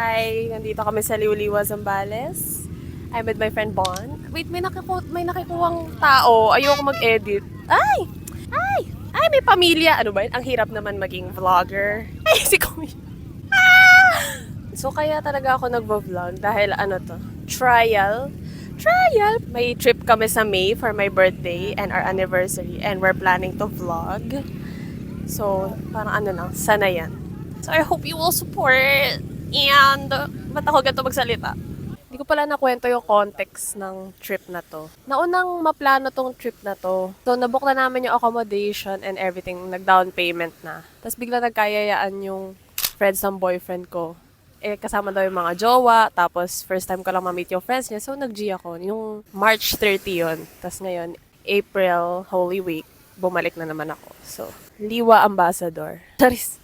Hi, nandito kami sa Liuliwa, Zambales. I'm with my friend Bon. Wait, may, nakiku may nakikuwang tao. Ayoko mag-edit. Ay! Ay! Ay, may pamilya. Ano ba yun? Ang hirap naman maging vlogger. Ay, si Kuya. Ah! So, kaya talaga ako nagvo-vlog dahil ano to? Trial. Trial! May trip kami sa May for my birthday and our anniversary and we're planning to vlog. So, parang ano lang, sana yan. So, I hope you will support. And, ba't ako ganito magsalita? Hindi ko pala nakwento yung context ng trip na to. Naunang maplano tong trip na to. So, nabook na namin yung accommodation and everything. Nag-down payment na. Tapos bigla nagkayayaan yung friends ng boyfriend ko. Eh, kasama daw yung mga jowa. Tapos, first time ko lang ma-meet yung friends niya. So, nag-G ako. Yung March 30 yun. Tapos ngayon, April, Holy Week, bumalik na naman ako. So, Liwa Ambassador. Charis.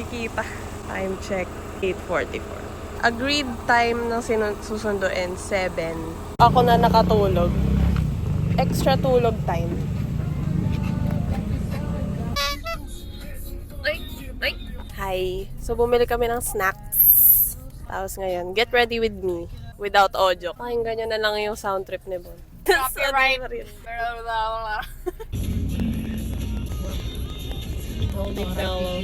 Hindi kita. Time check, 8.44. Agreed time ng susunduin, 7. Ako na nakatulog. Extra tulog time. Ay, ay. Hi. So, bumili kami ng snacks. Tapos ngayon, get ready with me. Without audio. Pakinggan nyo na lang yung sound trip ni Bon. Copyright. Holy fellow.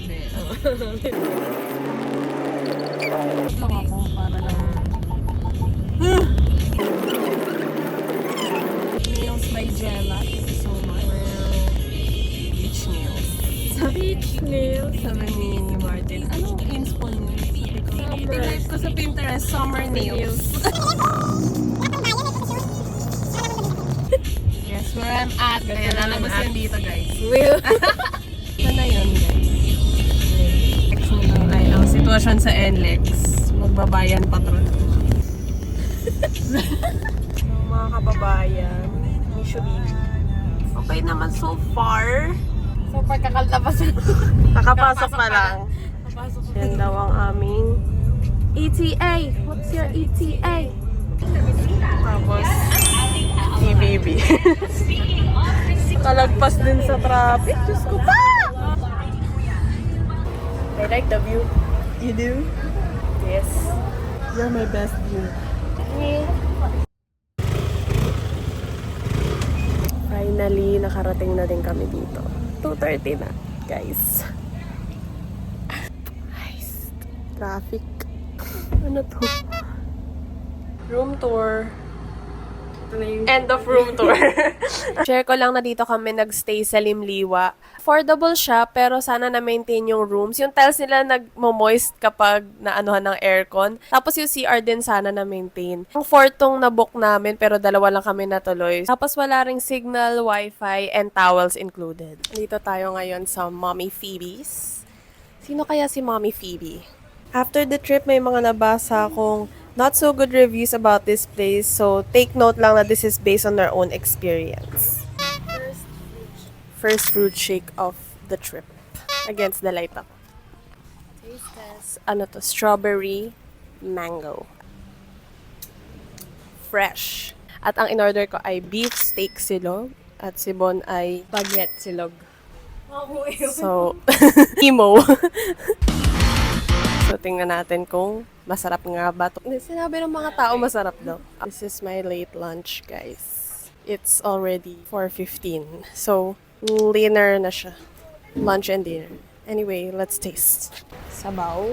Nails by Jella. Thank you so much. Beach nails. Beach nails. Sabi ni Martin, anong inspo niyo? Sabi ko, Tinaype ko sa Pinterest, summer nails. Yes, where I'm at. Kaya lalabas yan dito, guys. Will. sitwasyon sa NLEX, magbabayan patrol. mga kababayan, usually, okay naman so far. So, pagkakalabas Nakapasok pa lang. Papasok ko. Yan daw ang aming ETA. What's your ETA? Tapos, EBB. Kalagpas din sa traffic. Diyos ko pa! I like the view. You do? Yes. You're my best view. Finally, nakarating na din kami dito. 2.30 na, guys. Guys, traffic. Ano to? Room tour. End of room tour. Share ko lang na dito kami nagstay sa Limliwa. Affordable siya, pero sana na-maintain yung rooms. Yung tiles nila nagmo-moist kapag naanuhan ng aircon. Tapos yung CR din sana na-maintain. Ang fourtong na-book namin, pero dalawa lang kami natuloy. Tapos wala ring signal, wifi, and towels included. Dito tayo ngayon sa Mommy Phoebe's. Sino kaya si Mommy Phoebe? After the trip, may mga nabasa akong not so good reviews about this place. So, take note lang na this is based on their own experience. First fruit shake of the trip. Against the light up. Taste test. Ano to? Strawberry mango. Fresh. At ang in-order ko ay beef steak silog. At si Bon ay baguette silog. So, emo. so, tingnan natin kung masarap nga ba to. Sinabi ng mga tao masarap daw. This is my late lunch, guys. It's already 4.15. So, dinner na siya. Lunch and dinner. Anyway, let's taste. Sabaw.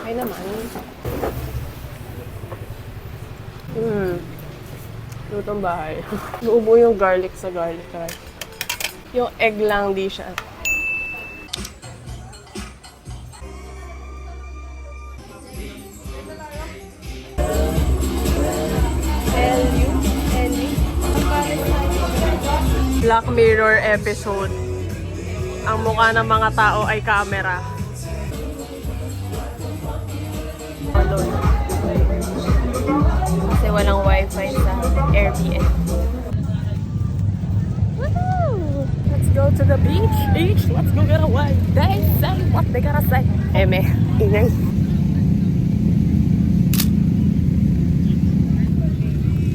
Okay naman. Hmm. Lutong bahay. Naubo yung garlic sa garlic rice. Yung egg lang di siya. Black Mirror episode. Ang mukha ng mga tao ay camera. Kasi walang wifi sa Airbnb. Woohoo! Let's go to the beach. Beach, let's go get a wife. They say what they gotta say. Eme, ingay.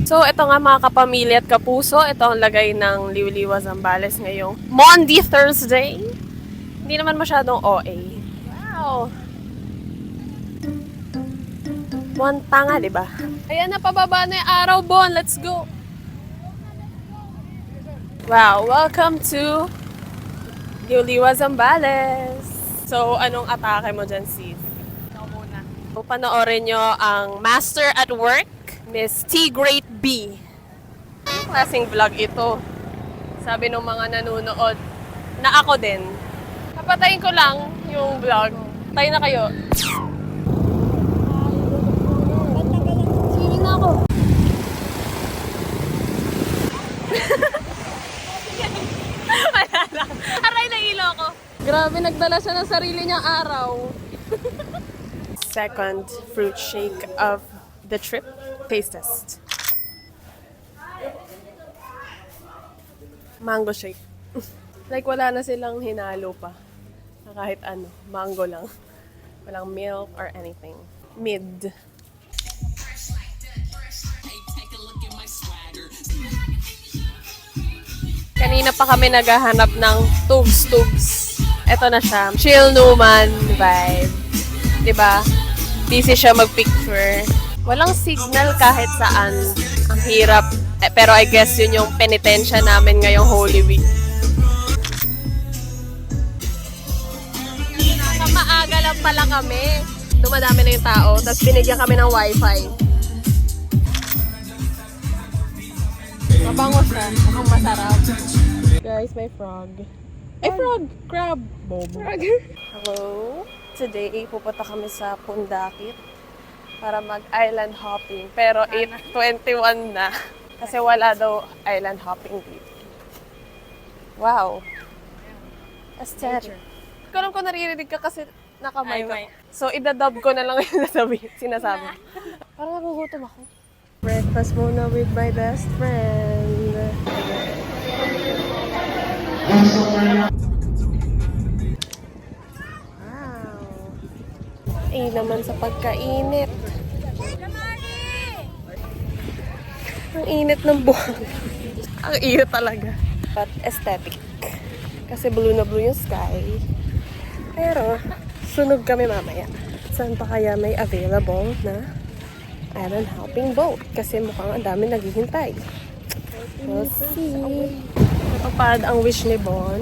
So, ito nga mga kapamilya at kapuso, ito ang lagay ng Liwliwa Zambales ngayong Monday, Thursday. Hindi naman masyadong OA. Wow! Buwan tanga, di ba? Ayan na, pababa na yung araw, Bon. Let's go! Wow, welcome to Yuliwa Zambales. So, anong atake mo dyan, sis? Ikaw muna. So, panoorin nyo ang Master at Work, Miss T. Great B. Anong klaseng vlog ito? Sabi ng mga nanonood, na ako din. Papatayin ko lang yung vlog. Tayo na kayo. Feeling na ako. Wala lang. Aray na ilo ko. Grabe, nagdala siya ng sarili niyang araw. Second fruit shake of the trip. Taste test. Mango shake. like wala na silang hinalo pa. Na kahit ano, mango lang. Walang milk or anything. Mid. Kanina pa kami naghahanap ng tugs-tugs. Ito na siya. Chill Numan vibe. ba? Busy siya mag-picture. Walang signal kahit saan. Ang hirap. Eh, pero I guess yun yung penitensya namin ngayong Holy Week. Maaga lang pala kami. Dumadami na yung tao. Tapos binigyan kami ng wifi. Mabango siya. Mukhang masarap. Guys, may frog. Ay, frog! Crab! Bobo. Frog. Hello. Today, pupunta kami sa Pundakit para mag-island hopping. Pero 8.21 na. Kasi wala daw island hopping dito. Wow. Aesthetic. Hindi ko naririnig ka kasi nakamay ka. So, idadub ko na lang yung nasabi, sinasabi. Parang nagugutom ako. Breakfast muna with my best friend. Wow. Eh naman sa pagkainit. Ang init ng buwan. Ang init talaga. But aesthetic. Kasi blue na blue yung sky. Pero, sunog kami mamaya. Saan pa kaya may available na island hopping boat? Kasi mukhang ang dami naghihintay. We'll see. Napapad ang wish ni Bon.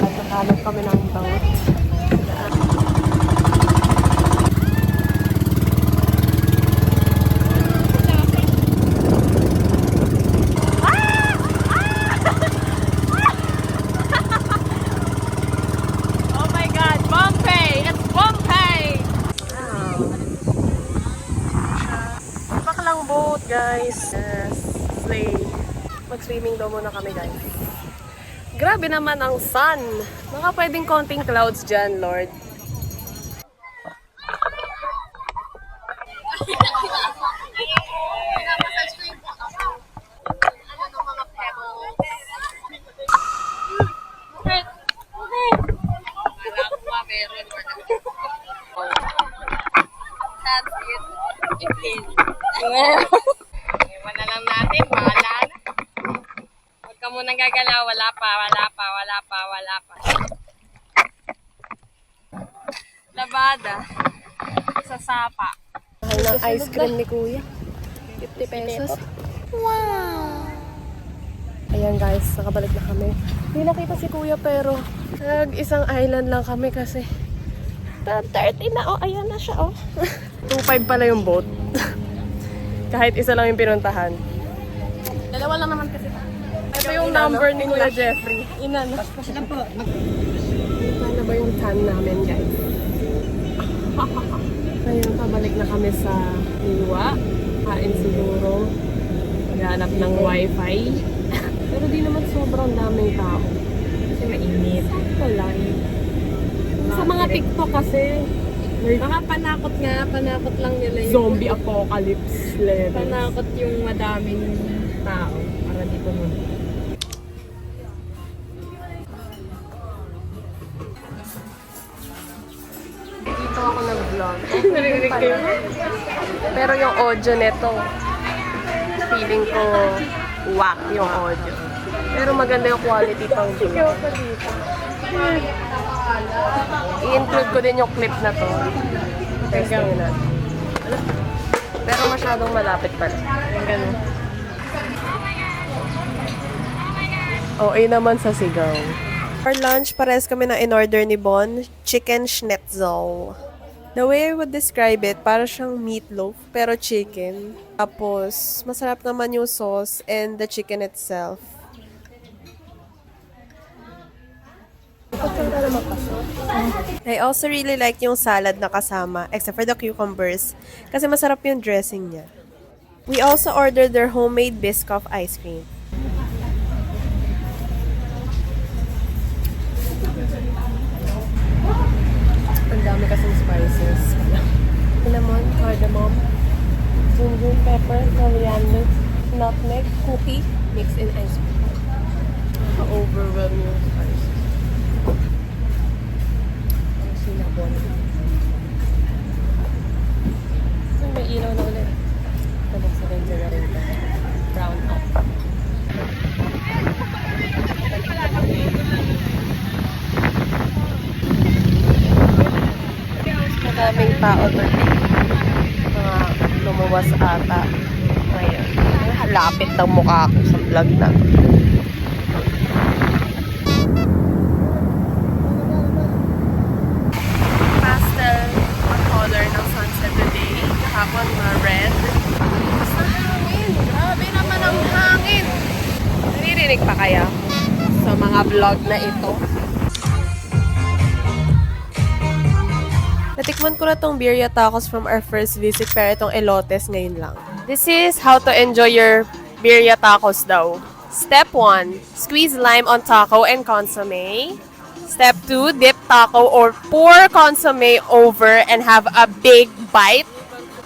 At nakalap kami ng boat. Oh my God! Bombay! It's Bombay! Wow! Baklang boat, guys. Yes. Slay. Mag-swimming daw muna kami, guys. Grabe naman ang sun. Baka pwedeng konting clouds dyan, Lord. Iwan na lang natin, bahala na. Huwag ka munang gagalaw, wala pa, wala pa, wala pa, wala pa. Labada. Sa sapa. Mahal ng ice cream ni Kuya. 50 pesos. Wow! Ayan guys, nakabalik na kami. Hindi nakita si Kuya pero nag isang island lang kami kasi 30 na oh, ayan na siya oh. 2.5 pala yung boat. Kahit isa lang yung pinuntahan. Dalawa lang naman kasi. Ito yung number ni Kuya Jeffrey. Ina na. Sila po. Paano ba yung tan namin guys? Ngayon, pabalik na kami sa Liwa. Kain siguro. Maghanap ng wifi. Pero di naman sobrang daming tao. Kasi mainit. Sakto lang. Sa mga TikTok kasi, Mga panakot nga, panakot lang nila yung zombie apocalypse level. panakot yung madaming tao para di pumunta. Narinig kayo? Pero yung audio neto, feeling ko whack yung audio. Pero maganda yung quality pang vlog. I-include ko din yung clip na to. Testing na. Pero masyadong malapit pala. Ganun. Okay naman sa sigaw. For lunch, pares kami na in-order ni Bon, chicken schnitzel. The way I would describe it, para siyang meatloaf, pero chicken. Tapos, masarap naman yung sauce and the chicken itself. I also really like yung salad na kasama, except for the cucumbers, kasi masarap yung dressing niya. We also ordered their homemade Biscoff ice cream. Ang dami kasing spices. Cinnamon, cardamom, ginger, pepper, coriander, nutmeg, cookie, mixed in ice cream. Nakaka-overwhelm yung spices. Ang cinnamon. So, may ilaw na ulit. Tapos sa rin rin Brown out. Madaming tao today. Lumuwas ata. Ngayon. Ay, Lapit ng mukha ko sa vlog na. to. Pastel ang color ng sunset today. Kahapon mga red. Sa hangin. Grabe naman ang hangin. Naririnig pa kaya sa mga vlog na ito? Natikman ko na tong birria tacos from our first visit pero itong elotes ngayon lang. This is how to enjoy your birria tacos daw. Step 1, squeeze lime on taco and consomme. Step 2, dip taco or pour consomme over and have a big bite.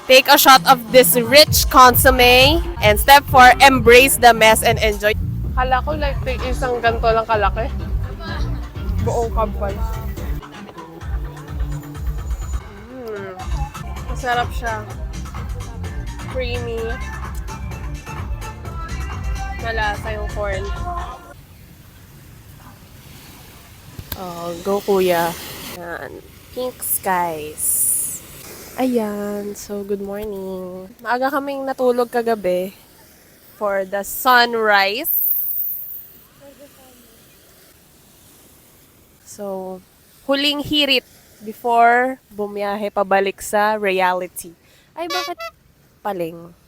Take a shot of this rich consomme. And step 4, embrace the mess and enjoy. Kala ko like isang ganto lang kalaki. Buong kampal. Masarap siya. Creamy. Malasa yung corn. Oh, go kuya. Yan. Pink skies. Ayan. So, good morning. Maaga kaming natulog kagabi for the sunrise. So, huling hirit before bumiyahe pabalik sa reality. Ay, bakit paling?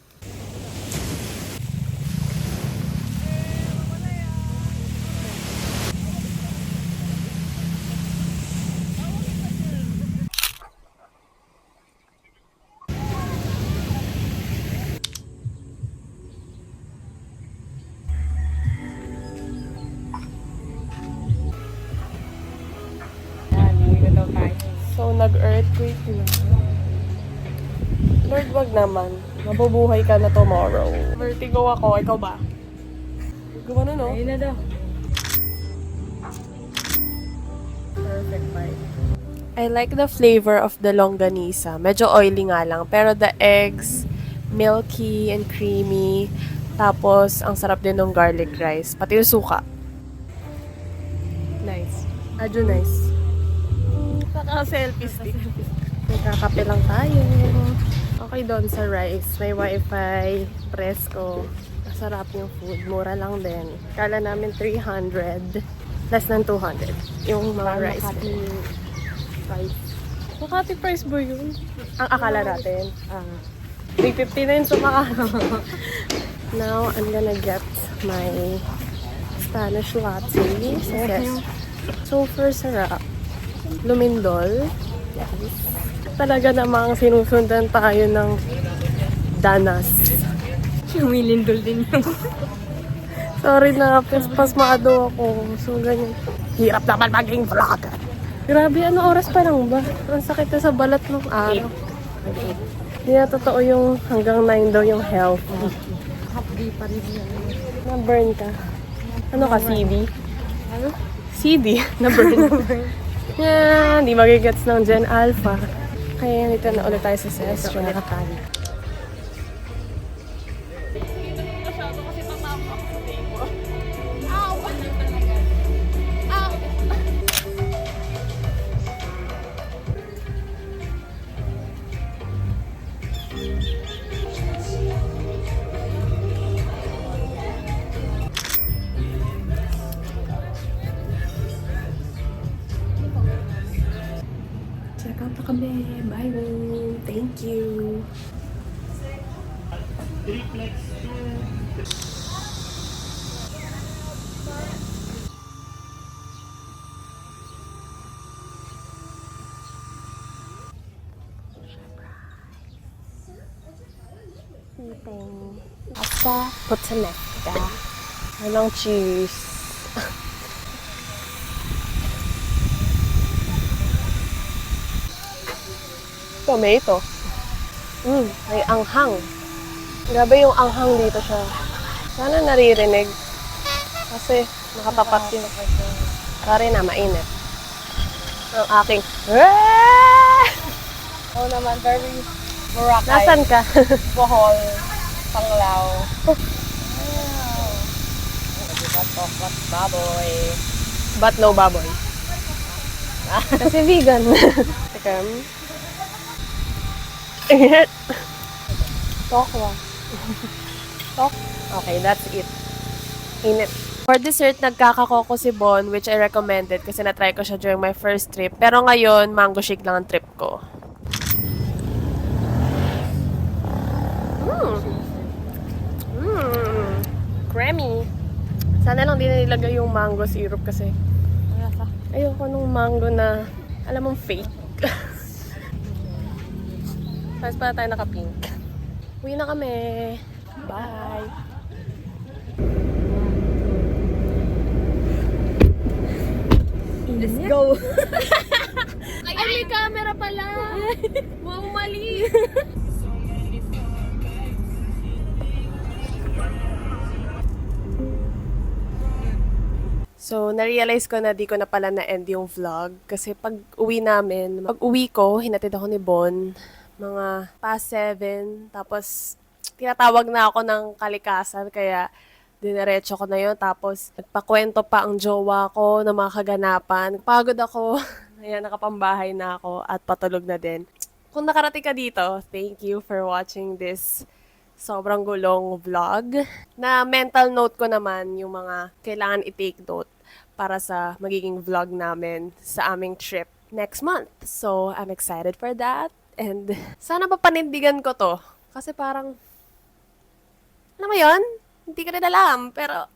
Nag-earthquake na. Lord, wag naman. Mabubuhay ka na tomorrow. Vertigo ako. Ikaw ba? Gawa na, no? Ayun na daw. Perfect bite. I like the flavor of the longganisa. Medyo oily nga lang. Pero the eggs, milky and creamy. Tapos, ang sarap din ng garlic rice. Pati yung suka. Nice. Adyo nice. Naka-selfie stick. Nagkakape lang tayo. Okay doon sa rice. May wifi, presko. Masarap yung food. Mura lang din. Kala namin 300. Less than 200. Yung mga rice. price. Makati price ba yun? Ang akala natin. Ah. 359 sa Makati. Now, I'm gonna get my Spanish latte. Yes. Super sarap. Lumindol. Yes. Talaga namang sinusundan tayo ng danas. Humilindol din yung Sorry na, pasmaado ako. So, ganyan. Hirap naman maging vlogger. Grabe, ano oras pa lang ba? Ang sakit na sa balat ng araw. Hindi na totoo yung hanggang 9 daw yung health. half day pa rin yan. Na-burn ka. Ano ka, CD? Ano? CD? Na-burn. Yan, hindi magigets ng Gen Alpha. Kaya nito na ulit tayo sa CS. Ito, nakakali. Kami. Bye, Wayne. Thank you. Eating pasta puttanesca. Walang cheese. Tomato. Mm, may anghang. Grabe yung anghang dito siya. Sana naririnig. Kasi nakatapat yun. Sorry na, mainit. Ang aking... Oo naman, very Boracay. Nasaan ka? Bohol. Panglao. Wow. Tokot baboy? But no baboy. Kasi vegan. Teka. Init. Tokwa. Tok. Okay, that's it. Init. For dessert, nagkakakoko si Bon, which I recommended kasi na-try ko siya during my first trip. Pero ngayon, mango shake lang ang trip ko. Mmm. Mmm. Creamy. Sana lang di na nilagay yung mango syrup kasi ayoko nung mango na, alam mong fake. Tapos pala tayo naka-pink. Uwi na kami. Bye! Let's go. Ay, may camera pala! Wow, mali! So, na-realize ko na di ko na pala na-end yung vlog. Kasi pag uwi namin, pag uwi ko, hinatid ako ni Bon, mga past 7. Tapos, tinatawag na ako ng kalikasan. Kaya, dinerecho ko na yun. Tapos, nagpakwento pa ang jowa ko ng mga kaganapan. Pagod ako. Ayan, nakapambahay na ako at patulog na din. Kung nakarating ka dito, thank you for watching this sobrang gulong vlog. Na mental note ko naman yung mga kailangan i-take note para sa magiging vlog namin sa aming trip next month. So, I'm excited for that. And sana pa panindigan ko to. Kasi parang, alam mo yon Hindi ko rin alam. Pero,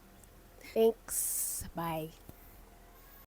thanks. Bye.